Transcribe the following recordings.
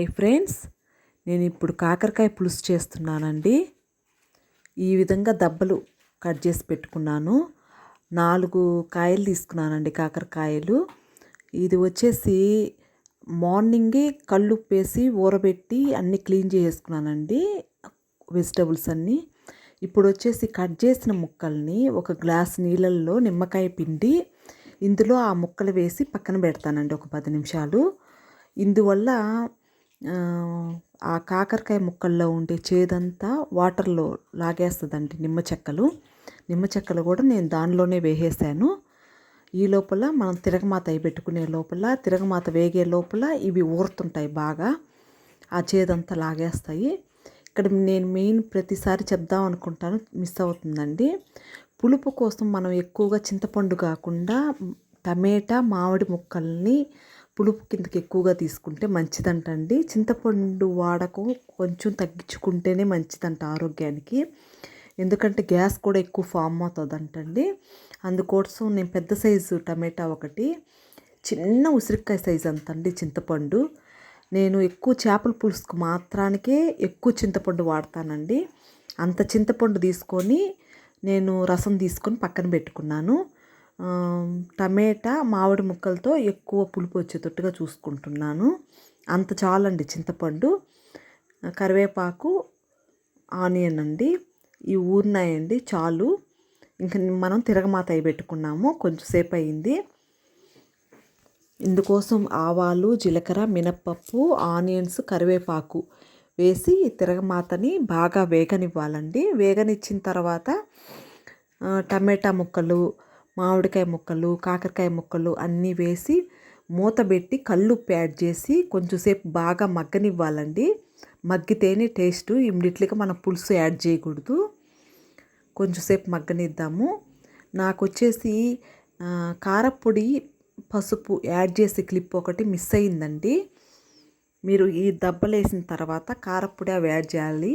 Hi friends నేను ఇప్పుడు కాకరకాయ పులుసు చేస్తున్నానండి. ఈ విధంగా దెబ్బలు కట్ చేసి పెట్టుకున్నాను. నాలుగు కాయలు తీసుకున్నానండి కాకరకాయలు. ఇది వచ్చేసి మార్నింగే కళ్ళు వేసి ఊరబెట్టి అన్నీ క్లీన్ చేసుకున్నానండి వెజిటబుల్స్ అన్నీ. ఇప్పుడు వచ్చేసి కట్ చేసిన ముక్కల్ని ఒక గ్లాస్ నీళ్ళల్లో నిమ్మకాయ పిండి ఇందులో ఆ ముక్కలు వేసి పక్కన పెడతానండి ఒక పది నిమిషాలు. ఇందువల్ల ఆ కాకరకాయ ముక్కల్లో ఉండే చేదంతా వాటర్లో లాగేస్తుందండి నిమ్మ చెక్కలు. నిమ్మ చెక్కలు కూడా నేను దానిలోనే వేసేసాను. ఈ లోపల మనం తిరగమాత అయి పెట్టుకునే లోపల తిరగమాత వేగే లోపల ఇవి ఊరుతుంటాయి బాగా. ఆ చేదంతా లాగేస్తాయి. ఇక్కడ నేను మెయిన్ ప్రతిసారి చెప్దాం అనుకుంటాను మిస్ అవుతుందండి. పులుపు కోసం మనం ఎక్కువగా చింతపండు కాకుండా టమేటా మామిడి ముక్కల్ని పులుపు కిందకి ఎక్కువగా తీసుకుంటే మంచిదంటండి చింతపండు వాడకం కొంచెం తగ్గించుకుంటేనే మంచిదంట ఆరోగ్యానికి. ఎందుకంటే గ్యాస్ కూడా ఎక్కువ ఫామ్ అవుతుందంటండి అందుకోసం నేను పెద్ద సైజు టమాటా ఒకటి చిన్న ఉసిరికాయ సైజు అంతండి చింతపండు. నేను ఎక్కువ చేపల పులుసుకు మాత్రానికే ఎక్కువ చింతపండు వాడతానండి. అంత చింతపండు తీసుకొని నేను రసం తీసుకొని పక్కన పెట్టుకున్నాను. టమేటా మామిడి ముక్కలతో ఎక్కువ పులుపు వచ్చేటట్టుగా చూసుకుంటున్నాను. అంత చాలండి చింతపండు కరివేపాకు ఆనియన్ అండి. ఈ ఊరినాయండి చాలు. ఇంకా మనం తిరగమాత అయి పెట్టుకున్నాము. కొంచెంసేపు అయింది. ఇందుకోసం ఆవాలు జీలకర్ర మినప్పప్పు ఆనియన్స్ కరివేపాకు వేసి తిరగమాతని బాగా వేగనివ్వాలండి. వేగనిచ్చిన తర్వాత టమాటా ముక్కలు మామిడికాయ ముక్కలు కాకరకాయ ముక్కలు అన్నీ వేసి మూత పెట్టి కళ్ళు యాడ్ చేసి కొంచెంసేపు బాగా మగ్గనివ్వాలండి. మగ్గితేనే టేస్ట్ ఇమ్మీడియట్లీగా మనం పులుసు యాడ్ చేయకూడదు. కొంచెంసేపు మగ్గనిద్దాము. నాకు వచ్చేసి కారపొడి పసుపు యాడ్ చేసే క్లిప్ ఒకటి మిస్ అయిందండి. మీరు ఈ దెబ్బలు వేసిన తర్వాత కారపొడి అవి యాడ్ చేయాలి.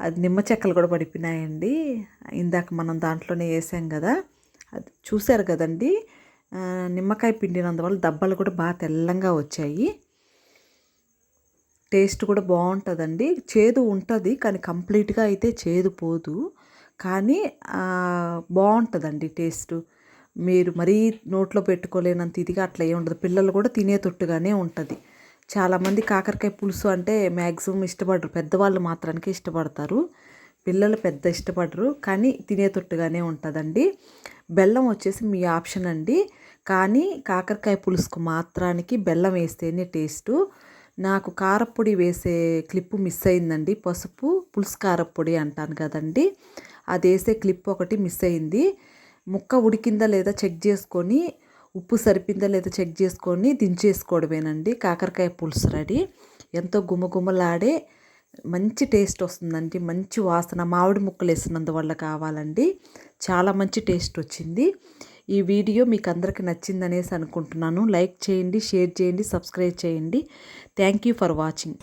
అది నిమ్మ చెక్కలు కూడా పడిపోయినాయండి. ఇందాక మనం దాంట్లోనే వేసాం కదా. అది చూశారు కదండి? నిమ్మకాయ పిండినందువల్ల దెబ్బలు కూడా బాగా తెల్లంగా వచ్చాయి. టేస్ట్ కూడా బాగుంటుందండి చేదు ఉంటుంది కానీ కంప్లీట్గా అయితే చేదు పోదు. కానీ బాగుంటుందండి టేస్ట్. మీరు మరీ నోట్లో పెట్టుకోలేనంత ఇదిగా అట్లా ఏమి ఉండదు. పిల్లలు కూడా తినేటట్టుగానే ఉంటుంది. చాలామంది కాకరకాయ పులుసు అంటే మ్యాక్సిమం ఇష్టపడరు. పెద్దవాళ్ళు మాత్రానికి ఇష్టపడతారు. పిల్లలు పెద్ద ఇష్టపడరు కానీ తినేటట్టుగానే ఉంటుందండి. బెల్లం వచ్చేసి మీ ఆప్షన్ అండి. కానీ కాకరకాయ పులుసుకు మాత్రానికి బెల్లం వేస్తేనే టేస్టు. నాకు కారపొడి వేసే క్లిప్పు మిస్ అయిందండి. పసుపు పులుసు కారపొడి అంటాను కదండి. అది వేసే క్లిప్ ఒకటి మిస్ అయింది. ముక్క ఉడికిందా లేదా చెక్ చేసుకొని ఉప్పు సరిపోయిందా లేదా చెక్ చేసుకొని దించేసుకోవడమేనండి కాకరకాయ పులుసు రెడీ. ఎంతో గుమగుమలాడే మంచి టేస్ట్ వస్తుందండి. మంచి వాసన మామిడి ముక్కలు వేసినందువల్ల కావాలండి. చాలా మంచి టేస్ట్ వచ్చింది. ఈ వీడియో మీకు అందరికీ నచ్చిందనేసి అనుకుంటున్నాను. లైక్ చేయండి షేర్ చేయండి సబ్స్క్రైబ్ చేయండి. Thank you for watching.